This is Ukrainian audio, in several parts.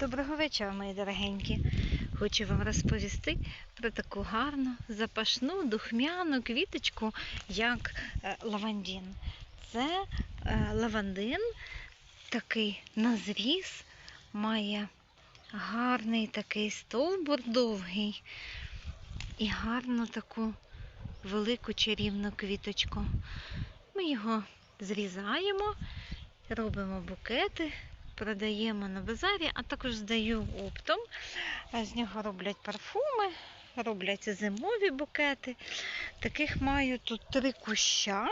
Доброго вечора, мої дорогенькі. Хочу вам розповісти про таку гарну, запашну, духмяну квіточку, як е, лавандін. Це е, лавандин, такий на зріз, має гарний такий стовбур довгий і гарну таку велику чарівну квіточку. Ми його зрізаємо, робимо букети, продаємо на базарі, а також здаю оптом. З нього роблять парфуми, роблять зимові букети. Таких маю тут три куща.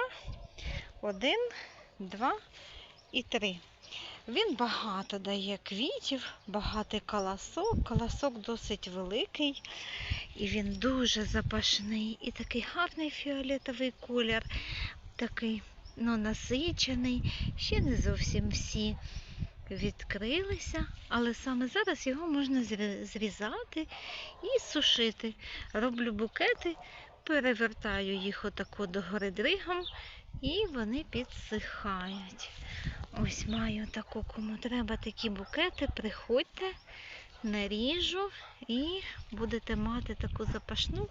Один, два і три. Він багато дає квітів, багатий колосок. Колосок досить великий. І він дуже запашний. І такий гарний фіолетовий колір, такий ну, насичений. Ще не зовсім всі відкрилися, але саме зараз його можна зрізати і сушити. Роблю букети, перевертаю їх отако догори дригом, і вони підсихають. Ось маю таку, кому треба такі букети, приходьте, наріжу і будете мати таку запашну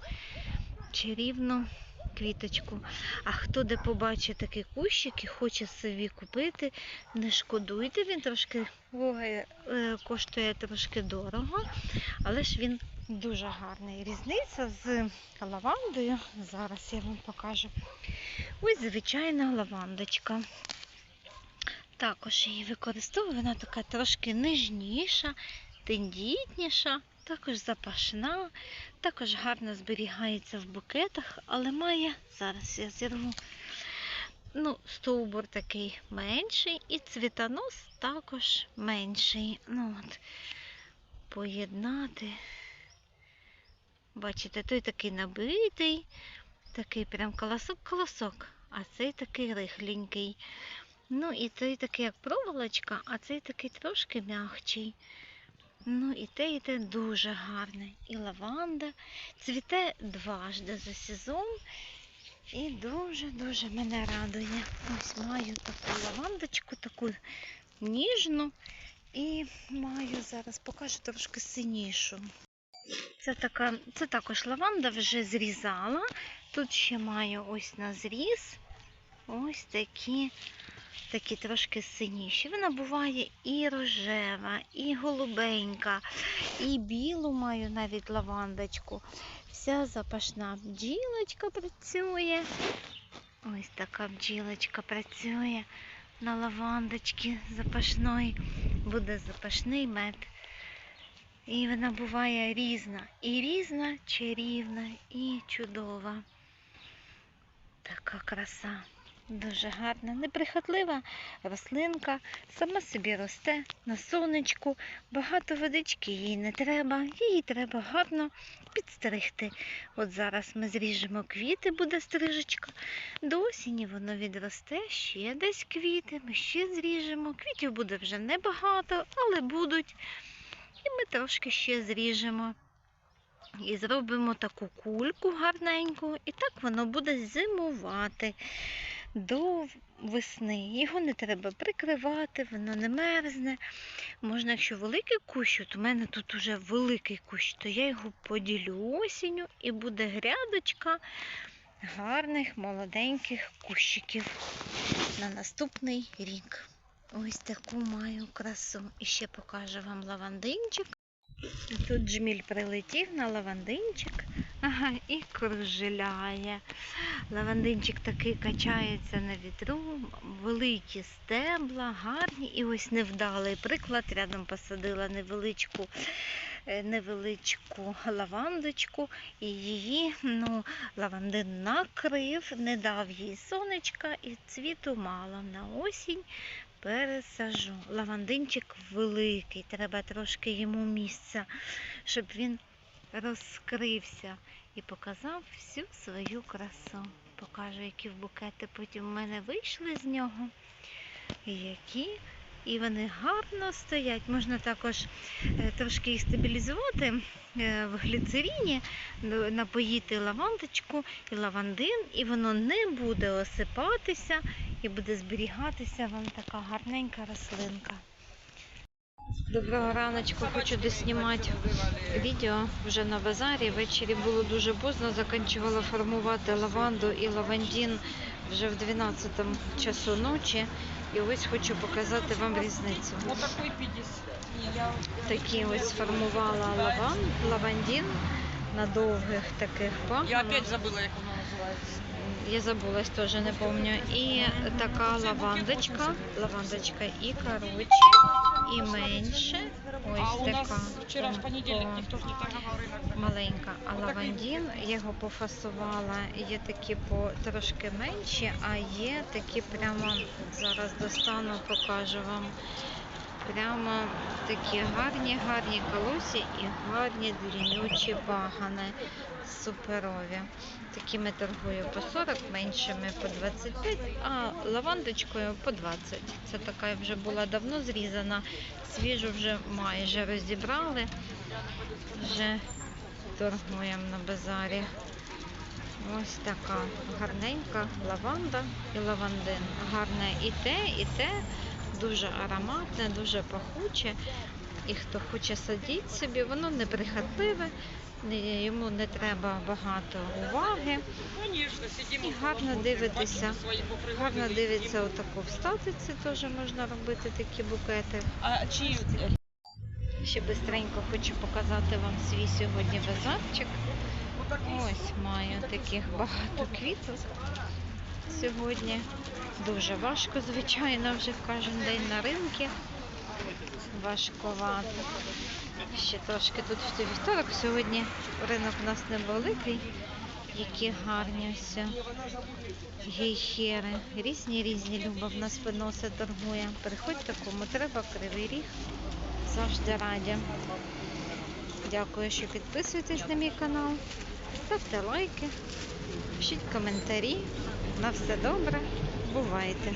чарівну квіточку. А хто де побачить такий кущик і хоче собі купити, не шкодуйте, він трошки ой, е, коштує трошки дорого, але ж він дуже гарний. Різниця з лавандою. Зараз я вам покажу. Ось звичайна лавандочка. Також її використовую, вона така трошки ніжніша, тендітніша, також запашна, також гарно зберігається в букетах, але має, зараз я зірву, ну, стовбур такий менший і цвітонос також менший. Ну, от, поєднати. Бачите, той такий набитий, такий прям колосок-колосок, а цей такий рихленький. Ну і той такий, як проволочка, а цей такий трошки м'ягчий. Ну і те, і те дуже гарне. І лаванда цвіте дважди за сезон. І дуже-дуже мене радує. Ось маю таку лавандочку, таку ніжну. І маю зараз покажу трошки синішу. Це, така, це також лаванда вже зрізала. Тут ще маю ось на зріз. Ось такі такі трошки синіші. Вона буває і рожева, і голубенька, і білу маю навіть лавандочку. Вся запашна бджілочка працює. Ось така бджілочка працює на лавандочці запашної. Буде запашний мед. І вона буває різна. І різна, чарівна, і чудова. Така краса. Дуже гарна, неприхотлива рослинка, сама собі росте на сонечку, багато водички їй не треба, її треба гарно підстригти. От зараз ми зріжемо квіти, буде стрижечка. До осені воно відросте, ще десь квіти, ми ще зріжемо. Квітів буде вже небагато, але будуть. І ми трошки ще зріжемо. І зробимо таку кульку гарненьку, і так воно буде зимувати до весни. Його не треба прикривати, воно не мерзне. Можна, якщо великий кущ, от у мене тут уже великий кущ, то я його поділю осінню і буде грядочка гарних молоденьких кущиків на наступний рік. Ось таку маю красу. І ще покажу вам лавандинчик. Тут джміль прилетів на лавандинчик. І кружеляє. Лавандинчик такий качається на вітру, великі стебла, гарні. І ось невдалий приклад. Рядом посадила невеличку, е, невеличку лавандочку, і її ну, лавандин накрив, не дав їй сонечка і цвіту мало на осінь. Пересажу. Лавандинчик великий, треба трошки йому місця, щоб він розкрився і показав всю свою красу. Покажу, які букети потім в мене вийшли з нього. Які. І вони гарно стоять. Можна також е, трошки їх стабілізувати е, в гліцеріні, ну, напоїти лавандочку і лавандин, і воно не буде осипатися і буде зберігатися вам така гарненька рослинка. Доброго раночку, хочу доснімати відео вже на базарі. Ввечері було дуже поздно, закінчувала формувати лаванду і лавандін вже в 12 часу ночі. І ось хочу показати вам різницю. Вот такой 50. Не, я... Такі ось формувала лаван, лавандін на довгих таких Я опять забыла, як воно називається. Я забулась теж, не пам'ятаю. І така лавандочка, лавандочка і коротше, і менше. Ось така. Маленька, а лавандін його пофасувала. Є такі по трошки менші, а є такі прямо зараз достану, покажу вам. Прямо такі гарні, гарні колосі і гарні длиннючі багани. Суперові. Такими торгую по 40, меншими по 25, а лавандочкою по 20. Це така вже була давно зрізана, свіжу вже майже розібрали. Вже торгуємо на базарі. Ось така гарненька лаванда і лавандин. Гарне і те, і те. Дуже ароматне, дуже пахуче. І хто хоче садіть собі, воно не прихотливе, йому не треба багато уваги. І гарно дивитися. Гарно і дивиться отаку встати, це теж можна робити такі букети. А чиї? Ще бистренько хочу показати вам свій сьогодні базарчик. Ось маю таких багато квіток сьогодні. Дуже важко, звичайно, вже кожен день на ринку. Важковато. Ще трошки тут в вівторок. Сьогодні ринок у нас невеликий. Які гарні все. Гейхери. Різні різні люба в нас виносить, торгує. Приходьте, кому треба, кривий ріг. Завжди раді. Дякую, що підписуєтесь на мій канал. Ставте лайки, пишіть коментарі. На все добре. Бувайте!